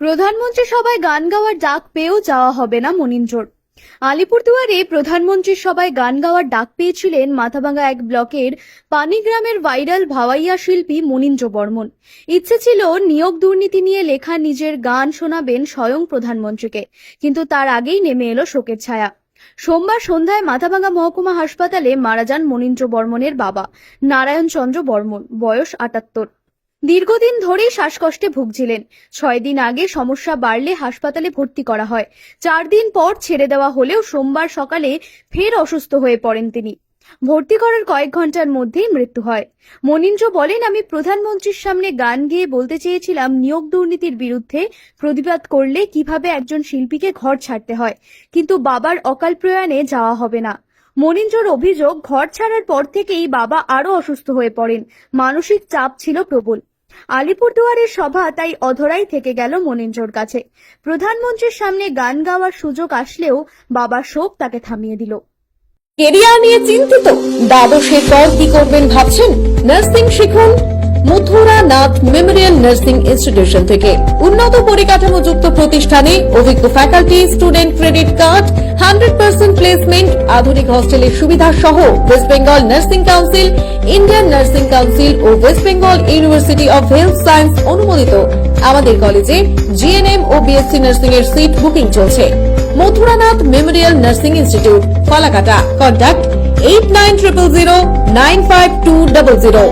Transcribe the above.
প্রধানমন্ত্রী সভায় গান গাওয়ার ডাক পেয়েও যাওয়া হবে না মনিঞ্জোর আলিপুরদুয়ারে প্রধানমন্ত্রীর সভায় গান গাওয়ার ডাক পেয়েছিলেন মাথাভাঙ্গা এক ব্লকের পানিগ্রামের ভাইরাল ভাওয়াইয়া শিল্পী মনিঞ্জ বর্মন। ইচ্ছে ছিল নিয়োগ দুর্নীতি নিয়ে লেখা নিজের গান শোনাবেন স্বয়ং প্রধানমন্ত্রীকে, কিন্তু তার আগেই নেমে এলো শোকের ছায়া। সোমবার সন্ধ্যায় মাথাভাঙ্গা মহকুমা হাসপাতালে মারা যান মনীন্দ্র বর্মনের বাবা নারায়ণ চন্দ্র বর্মন, বয়স আটাত্তর। দীর্ঘদিন ধরেই শ্বাসকষ্টে ভুগছিলেন। ছয় দিন আগে সমস্যা বাড়লে হাসপাতালে ভর্তি করা হয়। চার দিন পর ছেড়ে দেওয়া হলেও সোমবার সকালে ফের অসুস্থ হয়ে পড়েন তিনি। ভর্তি করার কয়েক ঘণ্টার মধ্যেই মৃত্যু হয়। মনীন্দ্র বলেন, আমি প্রধানমন্ত্রীর সামনে গান গেয়ে বলতে চেয়েছিলাম, নিয়োগ দুর্নীতির বিরুদ্ধে প্রতিবাদ করলে কীভাবে একজন শিল্পীকে ঘর ছাড়তে হয়? কিন্তু বাবার অকাল প্রয়াণে যাওয়া হবে না। মনীন্দ্রর অভিযোগ, ঘর ছাড়ার পর থেকেই বাবা আরও অসুস্থ হয়ে পড়েন। মানসিক চাপ ছিল প্রবল। আলিপুরদুয়ারের সভা তাই অধরাই থেকে গেল মনীন্দ্রর কাছে। প্রধানমন্ত্রীর সামনে গান গাওয়ার সুযোগ আসলেও বাবার শোক তাকে থামিয়ে দিল। কেরিয়ার নিয়ে চিন্তিত? দ্বাদশের পর কি করবেন ভাবছেন? নার্সিং শিখুন। Mathura Nath memorial nursing institution থেকে উন্নত পরিকাঠামো যুক্ত প্রতিষ্ঠানে অভিজ্ঞ faculty student credit card hundred percent placement আধুনিক হস্টেলের সুবিধা সহ West Bengal nursing council Indian nursing council O West Bengal university of health science অনুমোদিত। আমাদের কলেজে জিএনএম ও বিএসসি নার্সিং এর সিট বুকিং চলছে। Mathuranath memorial nursing institute Falakata. Contact eight nine triple zero nine five two double zero